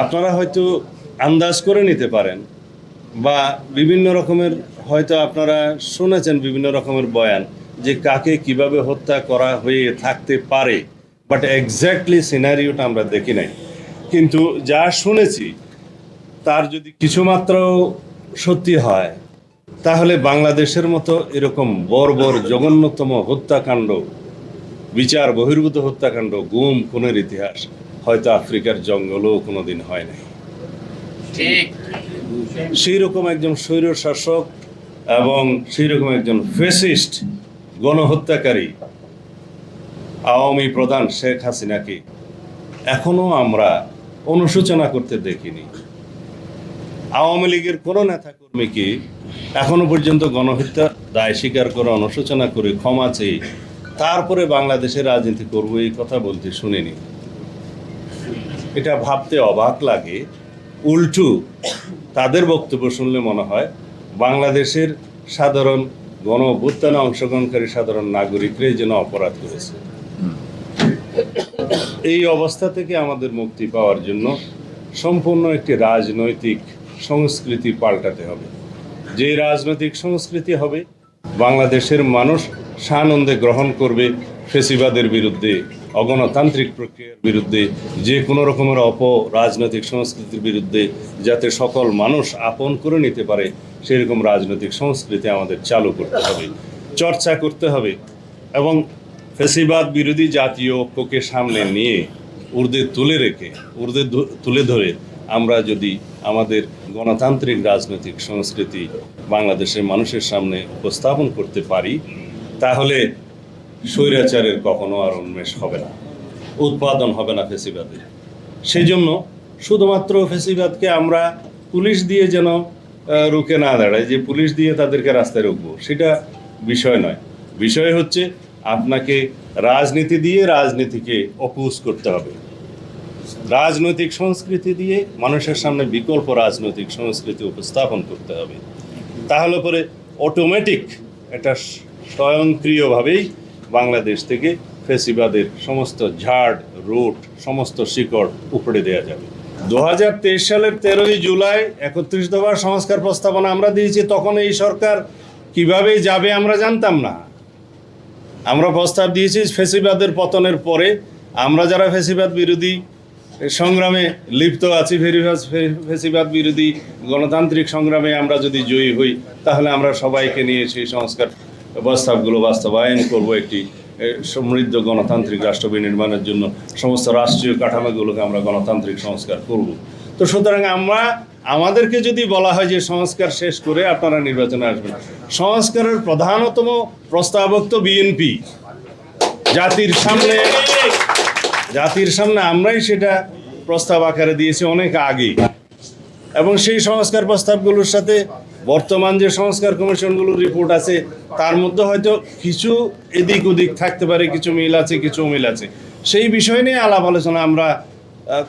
আপনারা হয়তো আন্দাজ করে নিতে পারেন বা বিভিন্ন রকমের হয়তো আপনারা শুনেছেন বিভিন্ন রকমের বয়ান যে কাকে কীভাবে হত্যা করা হয়ে থাকতে পারে বাট এক্স্যাক্টলি সিনারিওটা আমরা দেখি নাই। কিন্তু যা শুনেছি, তার যদি কিছুমাত্র সত্যি হয়, তাহলে বাংলাদেশের মতো এরকম বর্বর জঘন্যতম হত্যাকাণ্ড, বিচার বহির্ভূত হত্যাকাণ্ড, গুম, খুনের ইতিহাস হয়তো আফ্রিকার জঙ্গলেও কোনোদিন হয় নাই। ঠিক। সেই রকম একজন স্বৈর শাসক এবং সেই রকম একজন ফেসিস্ট গণহত্যাকারী আওয়ামী প্রধান শেখ হাসিনাকে এখনও আমরা অনুশোচনা করতে দেখিনি। আওয়ামী লীগের কোনো নেতা কর্মীকে এখনও পর্যন্ত গণহত্যা দায় স্বীকার করে অনুশোচনা করে ক্ষমা চেয়ে তারপরে বাংলাদেশের রাজনীতি করব এই কথা বলতে শুনিনি। এটা ভাবতে অবাক লাগে। উল্টু তাদের বক্তব্য শুনলে মনে হয় বাংলাদেশের সাধারণ গণ অভ্যুত্থানে অংশগ্রহণকারী সাধারণ নাগরিকরাই যেন অপরাধ করেছে। এই অবস্থা থেকে আমাদের মুক্তি পাওয়ার জন্য সম্পূর্ণ একটি রাজনৈতিক সংস্কৃতি পাল্টাতে হবে। যে রাজনৈতিক সংস্কৃতি হবে, বাংলাদেশের মানুষ সানন্দে গ্রহণ করবে ফেসিবাদের বিরুদ্ধে অগণতান্ত্রিক প্রক্রিয়ার বিরুদ্ধে, যে কোনো রকমের অপ রাজনৈতিক সংস্কৃতির বিরুদ্ধে, যাতে সকল মানুষ আপন করে নিতে পারে, সেরকম রাজনৈতিক সংস্কৃতি আমাদের চালু করতে হবে, চর্চা করতে হবে এবং ফেসিবাদ বিরোধী জাতীয় ঐক্যকে সামনে নিয়ে উর্দে তুলে রেখে উর্দে তুলে ধরে আমরা যদি আমাদের গণতান্ত্রিক রাজনৈতিক সংস্কৃতি বাংলাদেশের মানুষের সামনে উপস্থাপন করতে পারি, তাহলে স্বৈরাচারের কখনো আর উন্মেষ হবে না, উৎপাদন হবে না ফেসিবাদের সেই জন্য শুধুমাত্র ফেসিবাদকে আমরা পুলিশ দিয়ে যেন রুখে না দাঁড়ায় যে পুলিশ দিয়ে তাদেরকে রাস্তায় রুখবো, সেটা বিষয় নয়। বিষয় হচ্ছে আপনাকে রাজনীতি দিয়ে রাজনীতিকে অপুজ করতে হবে। রাজনৈতিক সংস্কৃতি দিয়ে মানুষের সামনে বিকল্প রাজনৈতিক সংস্কৃতি উপস্থাপন করতে হবে। তাহলে পরে অটোমেটিক এটা স্বয়ংক্রিয়ভাবেই বাংলাদেশ থেকে ফেসিবাদের সমস্ত ঝাড়, রুট, সমস্ত শিকড় উপড়ে দেওয়া যাবে। দু হাজার তেইশ সালের তেরোই জুলাই একত্রিশ দফার সংস্কার প্রস্তাবনা আমরা দিয়েছি, তখন এই সরকার কীভাবে যাবে আমরা জানতাম না। আমরা প্রস্তাব দিয়েছি ফেসিবাদের পতনের পরে আমরা যারা ফেসিবাদ বিরোধী সংগ্রামে লিপ্ত আছি ফেসিবাদ বিরোধী গণতান্ত্রিক সংগ্রামে আমরা যদি জয়ী হই, তাহলে আমরা সবাইকে নিয়ে সেই সংস্কার প্রস্তাবগুলো বাস্তবায়ন করব একটি সমৃদ্ধ গণতান্ত্রিক রাষ্ট্র বিনির্মাণের জন্য সমস্ত রাষ্ট্রীয় কাঠামোগুলোকে আমরা গণতান্ত্রিক সংস্কার করব। তো সুতরাং আমরা, আমাদেরকে যদি বলা হয় যে সংস্কার শেষ করে আপনারা নির্বাচনে আসবেন, সংস্কারের প্রধানতম প্রস্তাবক তো বিএনপি। জাতির সামনে জাতির সামনে আমরাই সেটা প্রস্তাব আকারে দিয়েছি অনেক আগে। এবং সেই সংস্কার প্রস্তাবগুলোর সাথে বর্তমান যে সংস্কার কমিশনগুলোর রিপোর্ট আছে, তার মধ্যে হয়তো কিছু এদিক ওদিক থাকতে পারে, কিছু মিল আছে, কিছু মিল আছে। সেই বিষয় নিয়ে আলাপ আলোচনা আমরা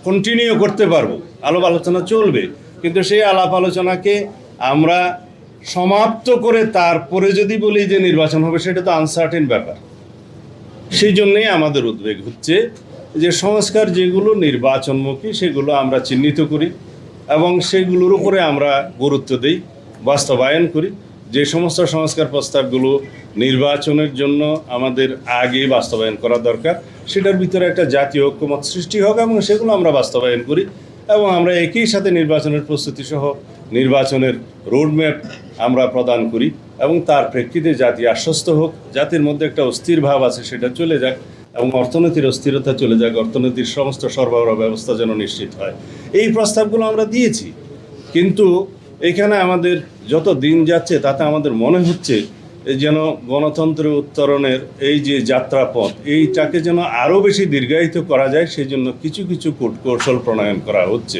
কন্টিনিউ করতে পারব। আলাপ আলোচনা চলবে। কিন্তু সেই আলাপ আলোচনাকে আমরা সমাপ্ত করে তারপরে যদি বলি যে নির্বাচন হবে, সেটা তো আনসার্টেন ব্যাপার। সেই জন্যেই আমাদের উদ্বেগ হচ্ছে যে সংস্কার যেগুলো নির্বাচনমুখী, সেগুলো আমরা চিহ্নিত করি এবং সেগুলোর উপরে আমরা গুরুত্ব দিই। বাস্তবায়ন করি। যে সমস্ত সংস্কার প্রস্তাবগুলো নির্বাচনের জন্য আমাদের আগে বাস্তবায়ন করা দরকার, সেটার ভিতরে একটা জাতীয় ঐক্যমত সৃষ্টি হোক এবং সেগুলো আমরা বাস্তবায়ন করি এবং আমরা একই সাথে নির্বাচনের প্রস্তুতি সহ নির্বাচনের রোডম্যাপ আমরা প্রদান করি এবং তার প্রেক্ষিতে জাতি আশ্বস্ত হোক, জাতির মধ্যে একটা অস্থির ভাব আছে সেটা চলে যাক এবং অর্থনীতির অস্থিরতা চলে যাক, অর্থনীতির সমস্ত সরবরাহ ব্যবস্থা যেন নিশ্চিত হয়। এই প্রস্তাবগুলো আমরা দিয়েছি। কিন্তু এখানে আমাদের যত দিন যাচ্ছে, তাতে আমাদের মনে হচ্ছে যেন গণতন্ত্র উত্তরণের এই যে যাত্রাপথ, এইটাকে যেন আরও বেশি দীর্ঘায়িত করা যায় সেই জন্য কিছু কিছু কূট কৌশল প্রণয়ন করা হচ্ছে।